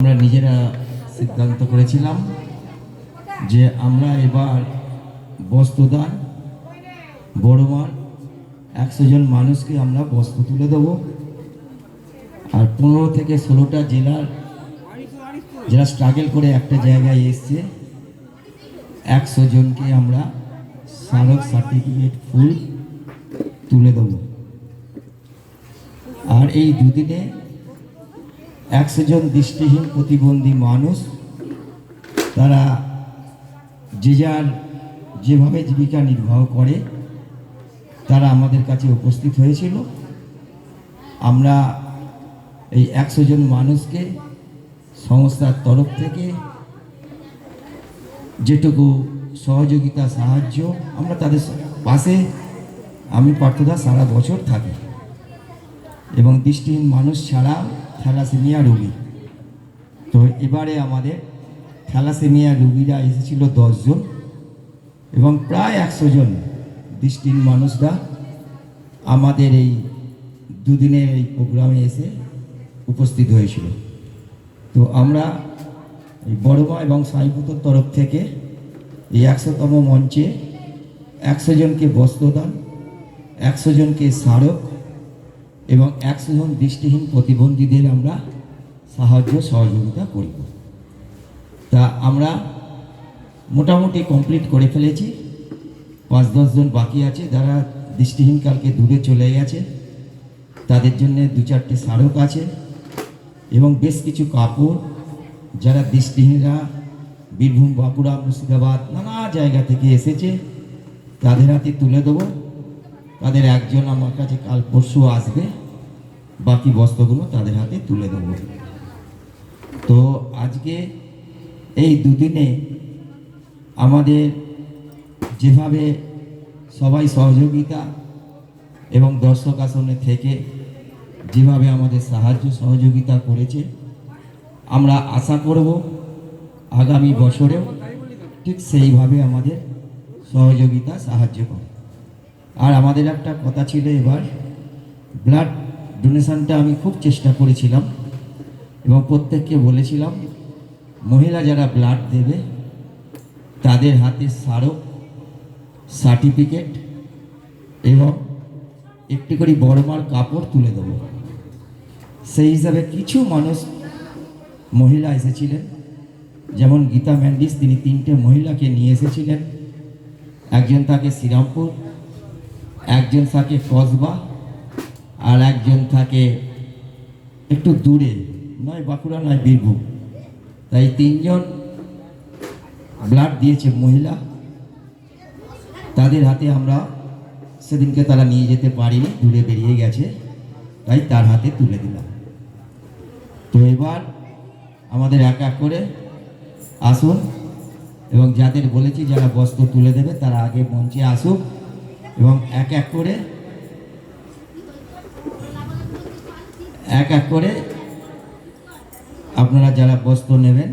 আমরা নিজেরা সিদ্ধান্ত করেছিলাম যে আমরা এবার বস্ত্রদান বড়মার একশো জন মানুষকে আমরা বস্ত্র তুলে দেবো। আর পনেরো থেকে ষোলোটা জেলার যারা স্ট্রাগল করে একটা জায়গায় এসছে, একশো জনকে আমরা স্মারক সার্টিফিকেট ফুল তুলে দেবো। আর এই দুদিনে একশো জন দৃষ্টিহীন প্রতিবন্ধী মানুষ, তারা যে যার যেভাবে জীবিকা নির্বাহ করে, তারা আমাদের কাছে উপস্থিত হয়েছিল। আমরা এই একশো জন মানুষকে সংস্থার তরফ থেকে যেটুকু সহযোগিতা, সাহায্য, আমরা তাদের পাশে আমি পার্থদা সারা বছর থাকি। এবং দৃষ্টিহীন মানুষ ছাড়া থ্যালাসেমিয়া রোগী। তো এবারে আমাদের থ্যালাসেমিয়া রোগীরা এসেছিল দশজন এবং প্রায় একশো জন দৃষ্টির মানুষরা আমাদের এই দুদিনের এই প্রোগ্রামে এসে উপস্থিত হয়েছিল। তো আমরা এই বড়মা এবং সাইপুতর তরফ থেকে এই একশোতম মঞ্চে একশো জনকে বস্ত্রদান, একশো জনকে স্মারক এবং একশো জন দৃষ্টিহীন প্রতিবন্ধীদের আমরা সাহায্য, সহযোগিতা করব। তা আমরা মোটামুটি কমপ্লিট করে ফেলেছি। পাঁচ দশজন বাকি আছে, যারা দৃষ্টিহীন কালকে দূরে চলে গেছে। তাদের জন্য দু চারটে স্মারক আছে এবং বেশ কিছু কাপড়, যারা দৃষ্টিহীনরা, বীরভূম, বাঁকুড়া, মুর্শিদাবাদ, নানা জায়গা থেকে এসেছে, তাদের হাতে তুলে দেবো। তাদের একজন আমার কাছে কাল পরশু আসবে। বাকি বস্ত্রগুলো তাদের হাতে তুলে দেবো। তো আজকে এই দুদিনে আমাদের যেভাবে সবাই সহযোগিতা এবং দর্শক আসনে থেকে যেভাবে আমাদের সাহায্য সহযোগিতা করেছে, আমরা আশা করব আগামী বছরেও ঠিক সেইভাবে আমাদের সহযোগিতা সাহায্য করে আর আমাদের একটা কথা ছিল এবার। ব্লাড ডোনেশনটা আমি খুব চেষ্টা করেছিলাম এবং প্রত্যেককে বলেছিলাম, মহিলা যারা ব্লাড দেবে, তাদের হাতে স্মারক সার্টিফিকেট এবং একটি করে বড়মার কাপড় তুলে দেবো। সেই হিসাবে কিছু মানুষ মহিলা এসেছিলেন। যেমন গীতা ম্যান্ডিস, তিনি তিনটে মহিলাকে নিয়ে এসেছিলেন। একজন তাকে শ্রীরামপুর একজন থাকে কসবা আর একজন থাকে একটু দূরে, নয় বাঁকুড়া, নয় বীরভূম। তাই তিনজন ব্লাড দিয়েছে মহিলা। তাদের হাতে আমরা সেদিনকে তারা নিয়ে যেতে পারিনি, দূরে বেরিয়ে গেছে। তাই তার হাতে তুলে দিলাম। তো এবার আমাদের এক এক করে আসুন এবং যাদের বলেছি যারা বস্ত্র তুলে দেবে, তারা আগে মঞ্চে আসুক। এবং এক এক করে এক এক করে আপনারা যারা বস্ত্র নেবেন,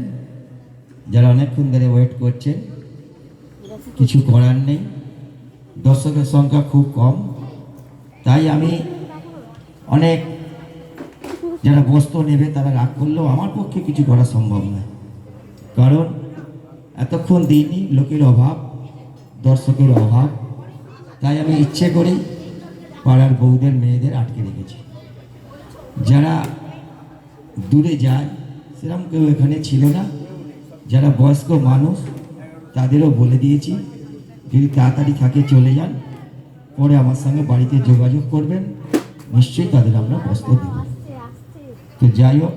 যারা অনেকক্ষণ ধরে ওয়েট করছেন, কিছু করার নেই। দর্শকের সংখ্যা খুব কম। তাই আমি অনেক যারা বস্ত্র নেবে, তারা রাগ করলেও আমার পক্ষে কিছু করা সম্ভব নয়। কারণ এতক্ষণ দিইনি, লোকের অভাব, দর্শকের অভাব। তাই আমি ইচ্ছে করেই পাড়ার বউদের, মেয়েদের আটকে রেখেছি। যারা দূরে যায়, সেরকম কেউ এখানে ছিল না। যারা বয়স্ক মানুষ, তাদেরও বলে দিয়েছি, যদি তাড়াতাড়ি থাকে চলে যান, পরে আমার সঙ্গে বাড়িতে যোগাযোগ করবেন, নিশ্চয়ই তাদের আমরা বস্ত্র দেব। তো যাই হোক,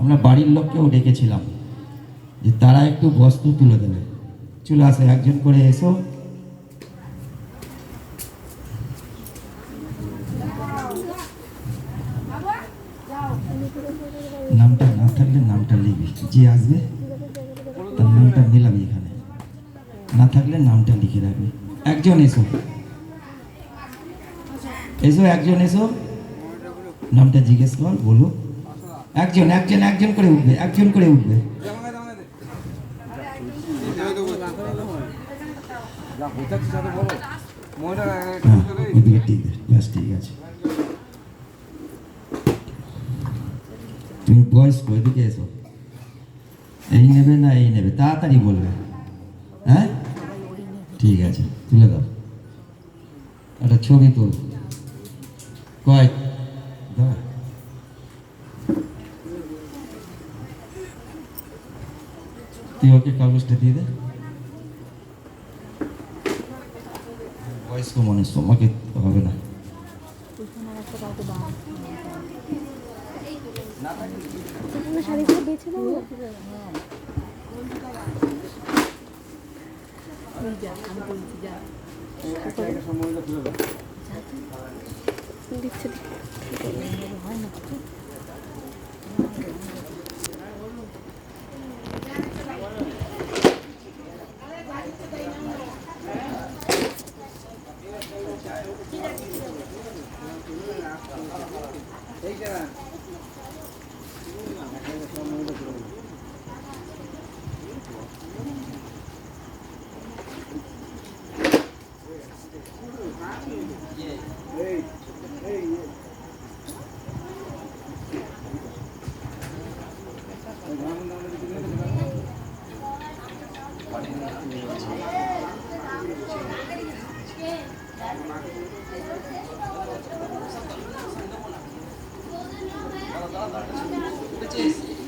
আমরা বাড়ির লোককেও ডেকেছিলাম যে তারা একটু বস্ত্র তুলে দেবে। চলে আসে, একজন করে এসো নামটা না থাকলে নামটা লিখবি। যে আসবে তার নামটা মেলাবি এখানে। না থাকলে নামটা লিখে রাখবি। একজন এসো। এসো একজন এসো। নামটা জিজ্ঞেস কর বলো একজন একজন একজন করে উঠবে একজন করে উঠবে। হ্যাঁ ঠিক আছে। ব্যাস তুমি বয়স্ক এদিকে এসো। এই নেবে না এই নেবে, তাড়াতাড়ি বলবে। হ্যাঁ? ঠিক আছে, তুলে দাও। একটা ছবি তোল কয় তুই ওকে কাগজটা দিয়ে দে। বয়স্ক মানুষ, তোমাকে হবে না। শাড়িগুলো বেছে দাও দিচ্ছে।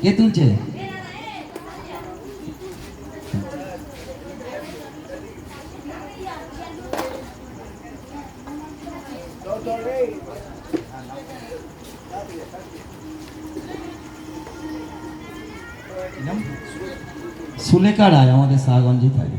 কে তুলছে সুলেখা রায় আমাদের শাহগঞ্জে থাকে